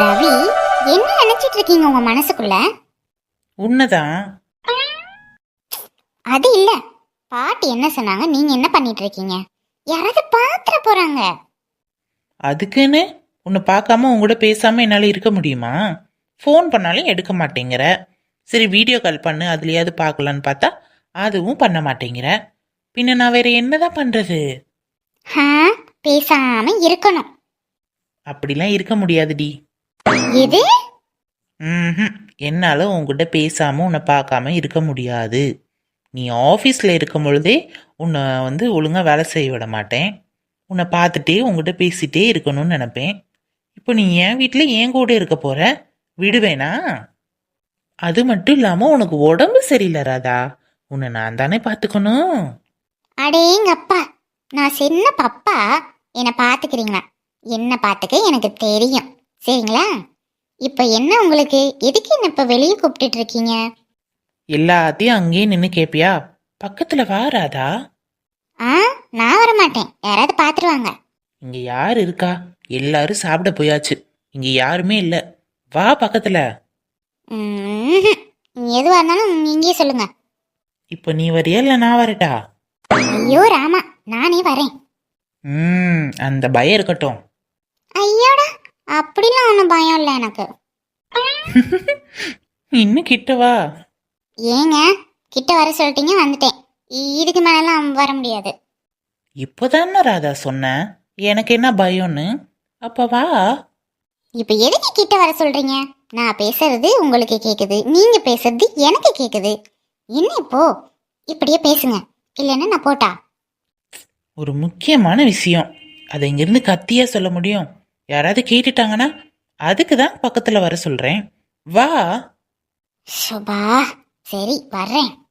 ரவி என்ன நினைச்சிட்டு இருக்கீங்க உங்க மனசுக்குள்ள? உண்மைதான் அது இல்ல. பாட்டி என்ன சொன்னாங்க? நீங்க என்ன பண்ணிட்டு இருக்கீங்க? யாராவது பாத்திர போறாங்க. அதுக்குன்னு உன்னை பார்க்காம உன் கூட பேசாம என்னால் இருக்க முடியுமா? ஃபோன் பண்ணாலும் எடுக்க மாட்டேங்கிற. சரி வீடியோ கால் பண்ணு அதுலயாவது பார்க்கலான்னு பார்த்தா அதுவும் பண்ண மாட்டேங்கிற. பின்ன நான் வேற என்னதான் பண்றது? ஆ, பேசாம இருக்கணும். அப்படிலாம் இருக்க முடியாதுடி. எது? ம் என்னால் உன்கிட்ட பேசாமல் உன்னை பார்க்காம இருக்க முடியாது. நீ ஆஃபீஸில் இருக்கும் பொழுதே உன்னை வந்து ஒழுங்காக வேலை செய்ய விட மாட்டேன். உன்னை பார்த்துட்டே உங்ககிட்ட பேசிட்டே இருக்கணும்னு நினப்பேன். இப்போ நீ என் வீட்டில் என் கூட இருக்க போற? விடுவேனா? அது மட்டும் இல்லாமல் உனக்கு உடம்பு சரியில்லை ராதா. உன்னை நான் தானே பார்த்துக்கணும். அடேங்கப்பா நான் சின்ன பப்பா. என்னை பார்த்துக்கிறீங்களா? என்ன பார்த்துக்க எனக்கு தெரியும். சரிங்களா? இப்போ என்ன உங்களுக்கு? எதுக்கு என்ன இப்போ வெளியே கூப்பிட்டுட்டு இருக்கீங்க? எல்லாத்தையும் அங்கேயே நின்று கேட்பியா பக்கத்தில் வா ராதா. ஆ நான் வர மாட்டேன் யாராவது பார்த்துருவாங்க இங்க யார் இருக்கா? எல்லாரும் சாப்பிட போயாச்சு. இங்க யாருமே இல்ல. வா பக்கத்துல. ம்ஹும். எதுவாக இருந்தாலும் இங்கேயே சொல்லுங்க. இப்போ நீ வரியா இல்ல நான் வரட்டா? ஐயோ ராமா நானே வரேன். ம் அந்த பயம் இருக்கட்டும். ஐயோடா அப்படிலாம் ஒன்றும் பயம் இல்லை எனக்கு. இன்னும் கிட்ட வா. ஏங்க கிட்ட வர சொல்லிட்டீங்க வந்துட்டேன். இதுக்கு மேலலாம் வர முடியாது. இப்போதானே ராதா சொன்னேன் எனக்கு என்ன பயம்னு? அப்ப வா. இப்போ எதுக்கு கிட்ட வர சொல்றீங்க? நான் பேசுறது உங்களுக்கு கேக்குது. நீங்க பேசுறது எனக்கு கேக்குது. என்ன இப்போ? இப்படியே பேசுங்க. இல்லைன்னா நான் போட்டா? ஒரு முக்கியமான விஷயம். அதை இங்கிருந்து கத்தியா சொல்ல முடியும். யாராவது கேட்டுட்டாங்கன்னா அதுக்கு தான் பக்கத்துல வர சொல்றேன். வா. சுபா சரி வர்றேன்.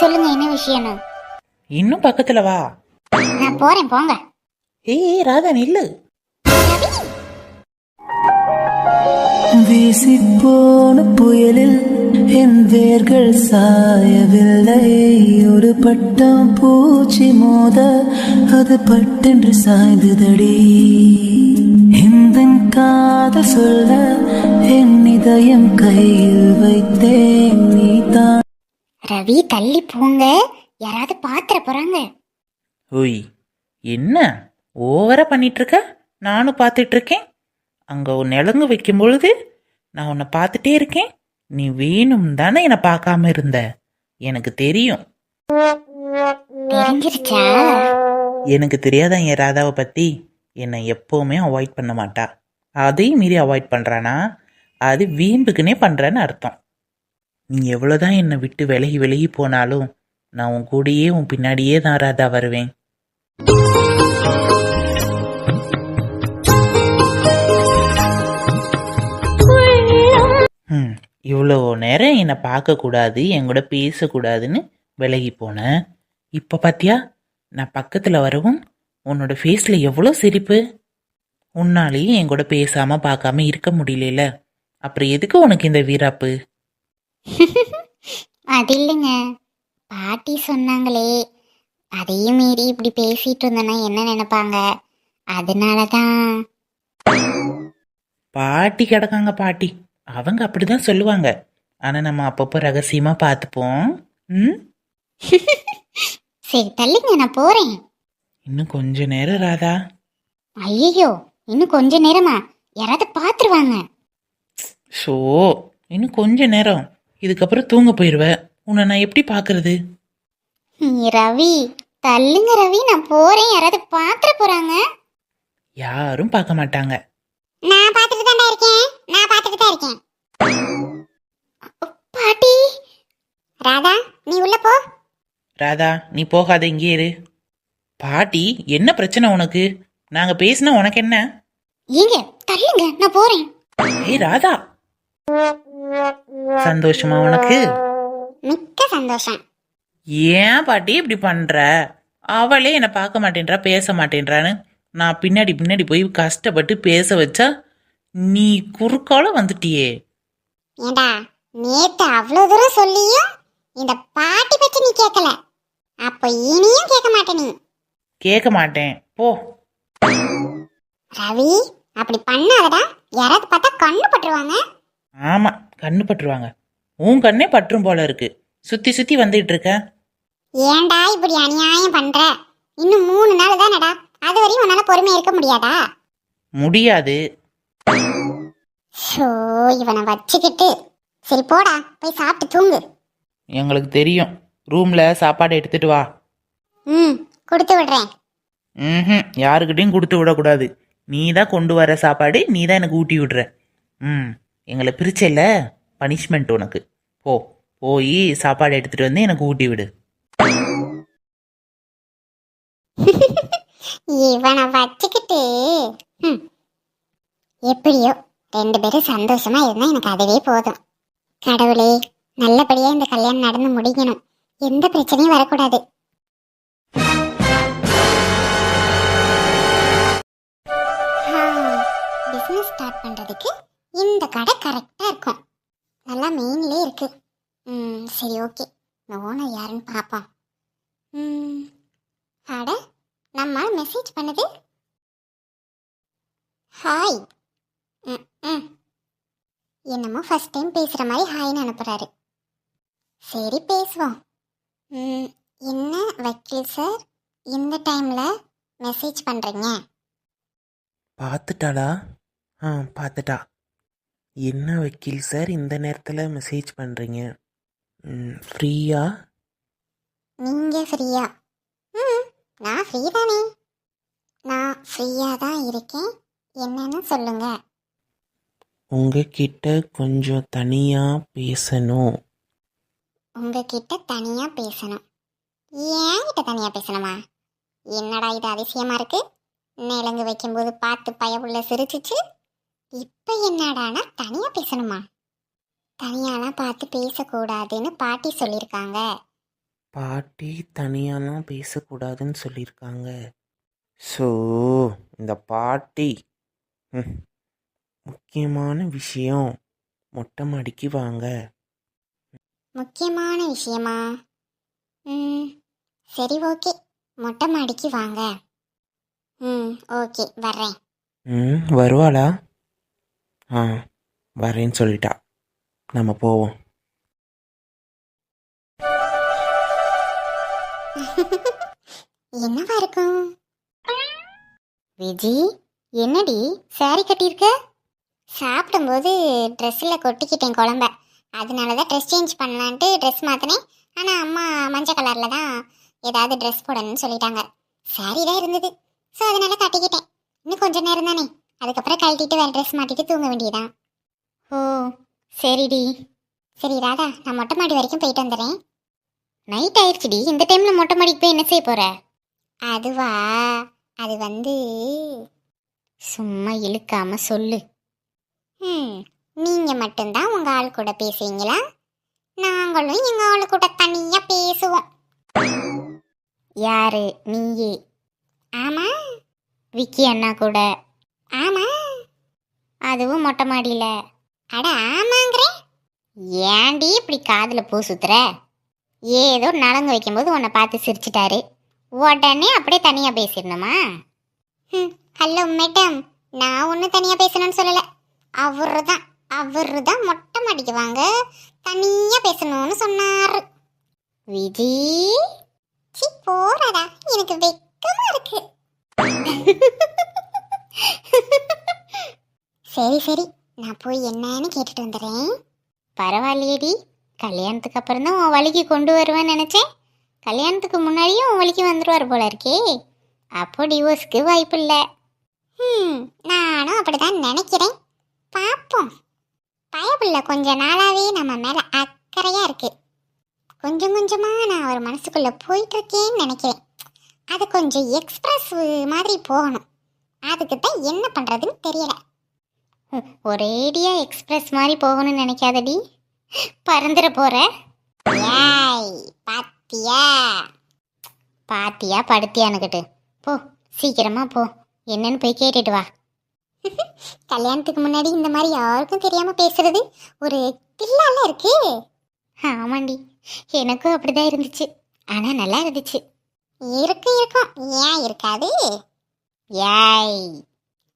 சொல்லுங்க என்ன விஷயம்னு. இன்னும் பக்கத்துல வா. நான் போறேன் போங்க. ஏய் ராதா நில்லு. வீசிப்போன புயலில் என் வேர்கள் சாயவில்லை. ஒரு பட்டம் பூச்சி மோத அது பட்டென்று சாய்ந்ததடி. இந்த காதல் சொல்ல என் இதயம் கையில் வைத்தேன் நீ தான் ரவி தள்ளி போங்க. யாராவது பாத்திர போறாங்க. ஓய் என்ன? ஓவரா பண்ணிட்டு இருக்க நானும் பார்த்துட்டு இருக்கேன் அங்க ஒரு நிலங்கு வைக்கும் பொழுது நான் உன்னை பார்த்துட்டே இருக்கேன். நீ வேணும் தானே என்னை பார்க்காம இருந்த. எனக்கு தெரியும். தெரிஞ்சிருச்சா? எனக்கு தெரியாத என் ராதாவை பத்தி? என்னை எப்பவுமே அவாய்ட் பண்ண மாட்டா. அதையும் மீறி அவாய்ட் பண்றானா? அது வீம்புக்குனே பண்றேன்னு அர்த்தம். நீ எவ்வளோதான் என்னை விட்டு விலகி விலகி போனாலும் நான் உன் கூடயே உன் பின்னாடியே தான் ராதா வருவேன். ம் இவ்வளோ நேரம் என்னை பார்க்கக்கூடாது என் கூட பேசக்கூடாதுன்னு விலகி போனேன் இப்போ பாத்தியா நான் பக்கத்தில் வரவும் உன்னோட ஃபேஸில் எவ்வளோ சிரிப்பு? உன்னாலேயே என் கூட பேசாமல் பார்க்காம இருக்க முடியல அப்புறம் எதுக்கு உனக்கு இந்த வீராப்பு? அது இல்லைங்க. பாட்டி சொன்னாங்களே. அதையும் மீறி இப்படி பேசிட்டு இருந்தேன்னா என்ன நினைப்பாங்க? அதனால தான் பாட்டி கிடக்காங்க பாட்டி. அவங்க அப்படிதான் சொல்லுவாங்க. ஆனால் நம்ம அப்பப்போ ரகசியமாக பார்த்துப்போம். ம்? சரி தள்ளுங்க நான் போறேன். இன்னும் கொஞ்ச நேரம் ராதா. ஐயோ இன்னும் கொஞ்ச நேரமா? யாராவது பாத்துருவாங்க ஷோ இன்னும் கொஞ்ச நேரம். இதுக்கப்புறம் தூங்க போயிடுவ உன்னை நான் எப்படி பார்க்கறது ரவி தள்ளுங்க ரவி நான் போறேன். யாராவது பாத்துற போறாங்க? யாரும் பார்க்க மாட்டாங்க. நான் பாத்துட்டு தான் இருக்கேன். நான் பாத்துட்டு தான் இருக்கேன். பாட்டி ராதா நீ உள்ள போ. ராதா நீ போகாத இங்கே இரு. பாட்டி என்ன பிரச்சனை உனக்கு? நாங்க பேசினா உனக்கு என்ன? ஏங்க தள்ளுங்க நான் போறேன். ஏய் ராதா. சந்தோஷமா உனக்கு? மிக்க சந்தோஷம். ஏன் பாட்டி இப்படி பண்ற? அவளே என்னை பார்க்க மாட்டேன்றா பேச மாட்டேன்றான்னு. நான் பின்னாடி பின்னாடி போய் கஷ்டப்பட்டு பேச வச்சா நீ குறுக்கால வந்துட்டியே. ஏண்டா நேத்து அவ்வளவு தூரம் சொல்லியும் இந்த பாட்டி பற்றி நீ கேட்கல அப்ப இனியும் கேட்க மாட்ட நீ. கேட்க மாட்டேன். போ. ரவி அப்படி பண்ணாதடா. யாராவது பார்த்தா கண்ணு பட்டுருவாங்க. ஆமா கண்ணு பட்டுருவாங்க. உன் கண்ணே பற்றும் போல இருக்கு. சுத்தி சுத்தி வந்துட்டு இருக்க. ஏன்டா இப்படி அநியாயம் பண்ற? இன்னும் மூணு நாள் தானடா. அது வரையும் உன்னால பொறுமையா இருக்க முடியாதா? முடியாது. ஷோ இவனை வச்சுக்கிட்டு. சரி போடா போய் சாப்பிட்டு தூங்கு. எங்களுக்கு தெரியும். ரூம்ல சாப்பாடு எடுத்துட்டு வா. ம் கொடுத்து விடுறேன். ம் யாருக்கிட்டையும் கொடுத்து விடக்கூடாது. நீ தான் கொண்டு வர சாப்பாடு நீ தான் எனக்கு ஊட்டி விடுற. ம். எங்களை பிரிச்சல பனிஷ்மெண்ட் உனக்கு. போ போய் சாப்பாடு எடுத்துட்டு வந்து எனக்கு ஊட்டி விடு. இவனை வச்சுக்கிட்டு ம். எப்படியோ ரெண்டு பேரும் சந்தோஷமா இருந்தா எனக்கு அதுவே போதும். கடவுளே நல்லபடியா இந்த கல்யாணம் நடந்து முடிக்கணும். எந்த பிரச்சனையும் வரக்கூடாது. பிஸ்னஸ் ஸ்டார்ட் பண்றதுக்கு இந்த கடை கரெக்டாக இருக்கும். நல்லா மெயின்லேயே இருக்கு. ம் சரி ஓகே இந்த ஓனர் யாருன்னு பார்ப்போம் ம் அட நம்ம மெசேஜ் பண்ணுது? ஹாய் ம் ம். என்னமோ ஃபஸ்ட் டைம் பேசுகிற மாதிரி ஹாய்னு அனுப்புகிறாரு சரி பேசுவோம். ம் என்ன வக்கீல் சார் இந்த டைமில் மெசேஜ் பண்ணுறீங்க பார்த்துட்டாளா? ஆ பார்த்துட்டா. என்ன வக்கீல் சார் இந்த நேரத்தில் மெசேஜ் பண்ணுறீங்க ஃப்ரீயா? நீங்கள் ஃப்ரீயா? ம் நான் ஃப்ரீ தானே நான் ஃப்ரீயாக தான் இருக்கேன். என்னன்னு சொல்லுங்கள் உங்ககிட்ட கொஞ்சம் தனியாக பேசணும். உங்ககிட்ட தனியா பேசணும். என்கிட்ட தனியா பேசணுமா? என்னடா இது அதிசயமா இருக்கு? நிலங்கு வைக்கும்போது பார்த்து பயவுள்ள சிரிச்சிச்சு. இப்ப என்னடானா தனியா பேசணுமா? தனியாலாம் பார்த்து பேசக்கூடாதுன்னு பாட்டி சொல்லியிருக்காங்க பாட்டி தனியாலாம் பேசக்கூடாதுன்னு சொல்லியிருக்காங்க ஸோ இந்த பாட்டி ம், முக்கியமான விஷயம் மொட்டை மாடிக்கு வாங்க. முக்கியமான விஷயமா? ம் சரி ஓகே. மொட்டை மாடிக்கு வாங்க. ம் ஓகே வர்றேன். ம் வருவாளா? ஆ வரேன்னு சொல்லிட்டா. நம்ம போவோம். என்னவா இருக்கும்? விஜி என்னடி? சாரி கட்டியிருக்க? சாப்பிடும்போது ட்ரெஸ்ஸில் கொட்டிக்கிட்டேன் குழம்ப. அதனால தான் ட்ரெஸ் சேஞ்ச் பண்ணலான்ட்டு ட்ரெஸ் மாற்றினேன் ஆனால் அம்மா மஞ்சள் கலரில் தான் ஏதாவது ட்ரெஸ் போடணும்னு சொல்லிட்டாங்க. சாரி தான் இருந்தது. ஸோ அதனால கட்டிக்கிட்டேன். இன்னும் கொஞ்சம் நேரம் தானே? அதுக்கப்புறம் கழட்டிட்டு வேறு ட்ரெஸ் மாட்டிட்டு தூங்க வேண்டியதான் ஓ சரிடி. சரி ராதா நான் மொட்டை மாடி வரைக்கும் போயிட்டு வந்துடுறேன் நைட் ஆயிடுச்சுடி இந்த டைம்ல மொட்டை மாடிக்கு போய் என்ன செய்ய போற? அதுவா? அது வந்து சும்மா இழுக்காம சொல்லு. ம் நீங்க மட்டும்தான் உங்க ஆள் கூட பேசுவீங்களா? நாங்களும் எங்க ஆள் கூட தனியா பேசுவோம். யாரு? நீயே. ஆமா. விக்கி அண்ணா கூட. ஆமா. அதுவும் மொட்டை மாடியில. அட ஆமாங்கிறேன் ஏன்டி இப்படி காதில் பூ சுத்துற? ஏதோ நலங்கு வைக்கும்போது உன்னை பார்த்து சிரிச்சிட்டாரு. உடனே அப்படியே தனியாக பேசிடணுமா ம் ஹலோ மேடம். நான் ஒன்றும் தனியாக பேசணும்னு சொல்லலை. அவரு தான் அவரு தான் மொட்டை மாடிக்குவாங்க தனியாக பேசணும்னு சொன்னார். விஜி சி போறாடா. எனக்கு வெக்கமா இருக்கு சரி சரி. நான் போய் என்னன்னு கேட்டுட்டு வந்துடுறேன். பரவாயில்லையேடி. கல்யாணத்துக்கு அப்புறம் தான் உன் வழிக்கு கொண்டு வருவேன்னு நினச்சேன். கல்யாணத்துக்கு முன்னாடியும் உன் வழிக்கு வந்துடுவார் போல இருக்கே. அப்போ டிவோர்ஸ்க்கு வாய்ப்பு இல்லை. ம் நானும் அப்படிதான் நினைக்கிறேன். பார்ப்போம் பயப்பில்ல கொஞ்ச நாளாவே நம்ம மேலே அக்கறையாக இருக்கு. கொஞ்சம் கொஞ்சமாக நான் அவர் மனசுக்குள்ளே போயிட்டுருக்கேன்னு நினைக்கிறேன். அது கொஞ்சம் எக்ஸ்ப்ரெஸ் மாதிரி போகணும். அதுக்கு தான் என்ன பண்ணுறதுன்னு தெரியலை. ஒரேடியா எக்ஸ்பிரஸ் மாதிரி போகணும்னு நினைக்காதடி. பறந்துட போற. பாத்தியா? பாத்தியா படுத்தியானுக்கிட்டு. போ சீக்கிரமா போ. என்னன்னு போய் கேட்டுட்டு வா. கல்யாணத்துக்கு முன்னாடி இந்த மாதிரி யாருக்கும் தெரியாம பேசுறது ஒரு தில்லால இருக்கு. ஆமாண்டி எனக்கும் அப்படிதான் இருந்துச்சு. ஆனா நல்லா இருந்துச்சு. இருக்கும் இருக்கும். ஏன் இருக்காது? ஏய்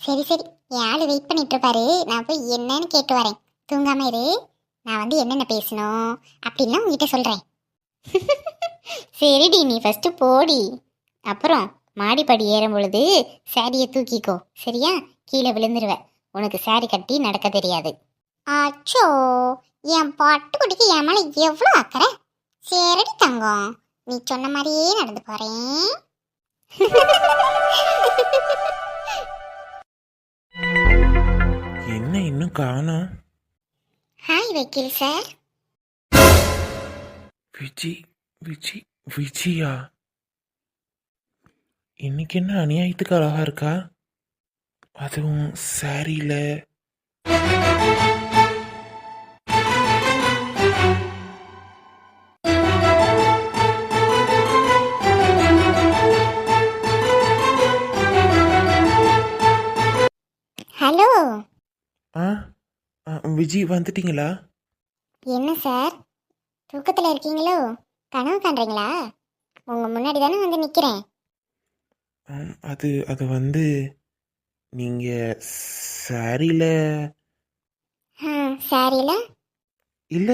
சரி சரி. என் வெயிட் பண்ணிட்டு இருப்பாரு நான் போய் என்னன்னு கேட்டு வரேன். தூங்காம இரு. நான் வந்து என்னென்ன பேசணும் அப்படின்லாம் உங்ககிட்ட சொல்கிறேன் சரிடி நீ ஃபஸ்ட்டு போடி. அப்புறம் மாடிப்படி ஏறும் பொழுது சாரியை தூக்கிக்கோ. சரியா? கீழே விழுந்துருவ. உனக்கு சாரி கட்டி நடக்க தெரியாது. அச்சோ! என் பாட்டுக்குட்டிக்கு என் மேலே எவ்வளோ அக்கறை? சரிடி தங்கம். நீ சொன்ன மாதிரியே நடந்து போறேன். காணோம் ஹாய் வக்கீல் சார். விஜி விஜி விஜியா? இன்னைக்கு என்ன அநியாயத்துக்கு அழகா இருக்கா? அதுவும் சாரியில ஆ விஜி வந்துட்டீங்களா? என்ன சார்? தூக்கத்தில் இருக்கீங்களோ? கனவு காண்றீங்களா? உங்க முன்னாடி தானே வந்து நிற்கிறேன் அது அது வந்து நீங்க சாரியில ஆ சாரியில இல்ல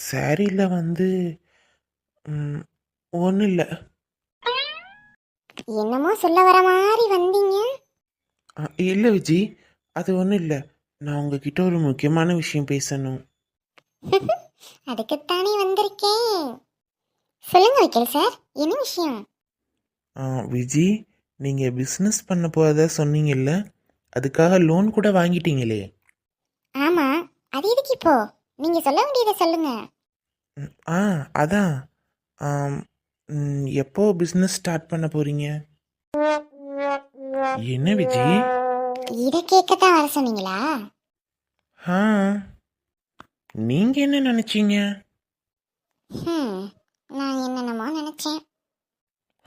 சாரியில வந்து ஒன்றும் இல்லை. என்னமோ சொல்ல வர மாதிரி வந்தீங்க. இல்லை விஜி அது ஒன்றும் இல்லை. நான் உங்ககிட்ட ஒரு முக்கியமான விஷயம் பேசணும். அதுக்குத்தானே வந்திருக்கேன். சொல்லுங்க வக்கீல் சார் என்ன விஷயம்? ஆ, விஜி நீங்கள் பிஸ்னஸ் பண்ண போகிறதா சொன்னீங்கல்ல அதுக்காக லோன் கூட வாங்கிட்டீங்களே. ஆமா அது எதுக்கு இப்போ? நீங்க சொல்ல வேண்டியதை சொல்லுங்க. ம், ஆ அதான். ஆம், ம், எப்போ பிஸ்னஸ் ஸ்டார்ட் பண்ண போறீங்க? என்ன விஜி? இதை கேட்கத்தான் வர சொன்னீங்களா? ஆ. நீங்கள் என்ன நினச்சிங்க? ஹம், நான் என்னென்னமோ நினைச்சேன்.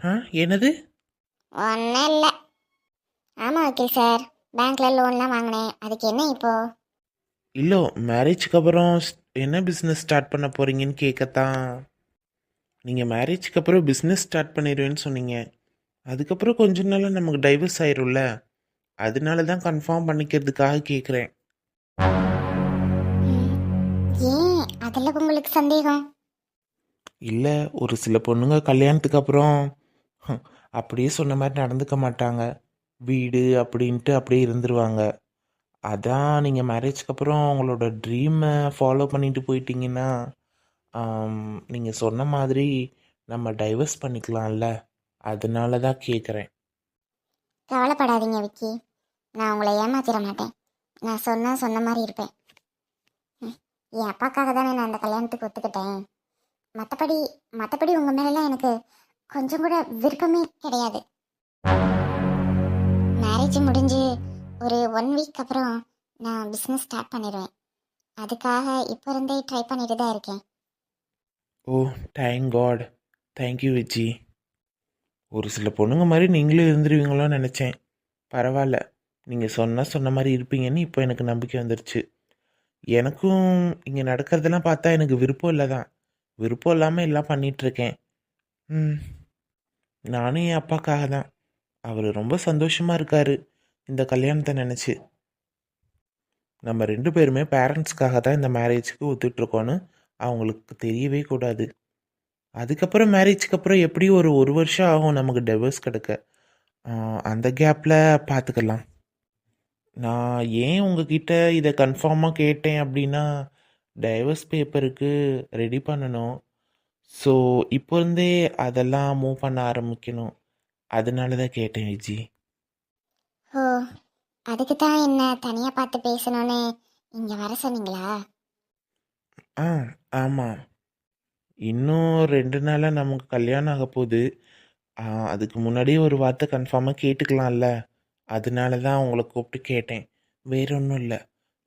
ஆ என்னது? ஒன்றும் இல்லை. ஆமாம் வக்கீல் சார். பேங்க்ல லோன்லாம் வாங்கினேன். அதுக்கு என்ன இப்போ? இல்லை மேரேஜ்க்கு அப்புறம் ஸ்- என்ன பிஸ்னஸ் ஸ்டார்ட் பண்ண போறீங்கன்னு கேட்கத்தான் நீங்கள் மேரேஜ்க்கு அப்புறம் பிஸ்னஸ் ஸ்டார்ட் பண்ணிடுவேன்னு சொன்னீங்க. அதுக்கப்புறம் கொஞ்ச நாளில் நமக்கு டைவர்ஸ் ஆயிரும்ல. அதனால தான் கன்ஃபார்ம் பண்ணிக்கிறதுக்காக கேட்குறேன் ஏன்? அதில் உங்களுக்கு சந்தேகம்? இல்லை ஒரு சில பொண்ணுங்க கல்யாணத்துக்கு அப்புறம் அப்படியே சொன்ன மாதிரி நடந்துக்க மாட்டாங்க. வீடு அப்படின்ட்டு அப்படியே இருந்துருவாங்க. அதான் நீங்கள் மேரேஜ்க்கு அப்புறம் உங்களோட ட்ரீமை ஃபாலோ பண்ணிட்டு போயிட்டீங்கன்னா நீங்கள் சொன்ன மாதிரி நம்ம டைவர்ஸ் பண்ணிக்கலாம்ல. அதனால தான் கேட்குறேன் கவலைப்படாதீங்க விக்கி. நான் உங்களை ஏமாத்திட மாட்டேன். நான் சொன்னால் சொன்ன மாதிரி இருப்பேன். என் அப்பாக்காக தானே நான் அந்த கல்யாணத்துக்கு ஒத்துக்கிட்டேன். மற்றபடி மற்றபடி உங்கள் மேலெல்லாம் எனக்கு கொஞ்சம் கூட விருப்பமே கிடையாது. மேரேஜ் முடிஞ்சு ஒரு ஒன் வீக் அப்புறம் நான் பிஸ்னஸ் ஸ்டார்ட் பண்ணிடுவேன். அதுக்காக இப்போ இருந்தே ட்ரை பண்ணிட்டு தான் இருக்கேன். ஓ thank God thank you Viji. ஒரு சில பொண்ணுங்க மாதிரி நீங்களும் இருந்துருவீங்களோன்னு நினச்சேன். பரவாயில்ல நீங்கள் சொன்னால் சொன்ன மாதிரி இருப்பீங்கன்னு இப்போ எனக்கு நம்பிக்கை வந்துருச்சு. எனக்கும் இங்கே நடக்கிறதெல்லாம் பார்த்தா எனக்கு விருப்பம் இல்லை தான் விருப்பம் இல்லாமல் எல்லாம் பண்ணிகிட்ருக்கேன் ம். நானும் என் அப்பாக்காக தான். அவர் ரொம்ப சந்தோஷமாக இருக்கார். இந்த கல்யாணத்தை நினச்சி. நம்ம ரெண்டு பேருமே பேரண்ட்ஸ்க்காக தான் இந்த மேரேஜுக்கு ஒத்துட்ருக்கோன்னு அவங்களுக்கு தெரியவே கூடாது. அதுக்கப்புறம் மேரேஜ்க்கு அப்புறம் எப்படியும் ஒரு ஒரு வருஷம் ஆகும் நமக்கு டிவோர்ஸ் கிடைக்க? அந்த கேப்பில் பார்த்துக்கலாம் நான் ஏன் உங்ககிட்ட இதை கன்ஃபார்மாக கேட்டேன் அப்படின்னா டைவர்ஸ் பேப்பருக்கு ரெடி பண்ணணும். ஸோ இப்போ இருந்தே அதெல்லாம் மூவ் பண்ண ஆரம்பிக்கணும். அதனால தான் கேட்டேன் விஜி. ஓ அதுக்கு தான் என்ன தனியாக பார்த்து பேசணும்னு இங்கே வர சொன்னீங்களா? ஆ ஆமாம் இன்னும் ரெண்டு நாளாக நமக்கு கல்யாணம் ஆக போகுது. அதுக்கு முன்னாடியே ஒரு வார்த்தை கன்ஃபார்மாக கேட்டுக்கலாம்ல. அதனால தான் உங்களை கூப்பிட்டு கேட்டேன். வேற ஒன்றும் இல்லை.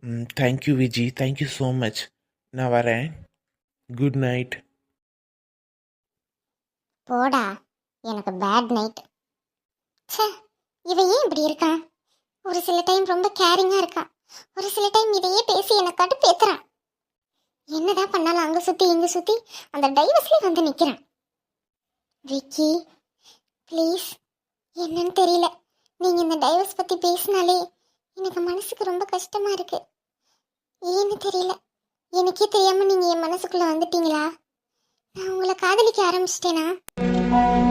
ம் thank you Viji. Thank you so much நான் வரேன். குட் நைட் போடா. எனக்கு பேட் நைட் ச்சே இவன் ஏன் இப்படி இருக்கான் ஒரு சில டைம் ரொம்ப கேரிங்காக இருக்கான் ஒரு சில டைம் இதையே பேசி என்னை கடுப்பேத்துறான் என்னதான் பண்ணாலும் அங்க சுத்தி இங்க சுத்தி? அந்த டைவர்ஸ்லயே வந்து நிற்கிறேன் விக்கி ப்ளீஸ் என்னன்னு தெரியல. நீங்க இந்த டைவர்ஸ் பத்தி பேசினாலே எனக்கு மனசுக்கு ரொம்ப கஷ்டமா இருக்கு. ஏன்னு தெரியல. எனக்கே தெரியாம நீங்க என் மனசுக்குள்ள வந்துட்டீங்களா? நான் உங்களை காதலிக்க ஆரம்பிச்சிட்டேனா?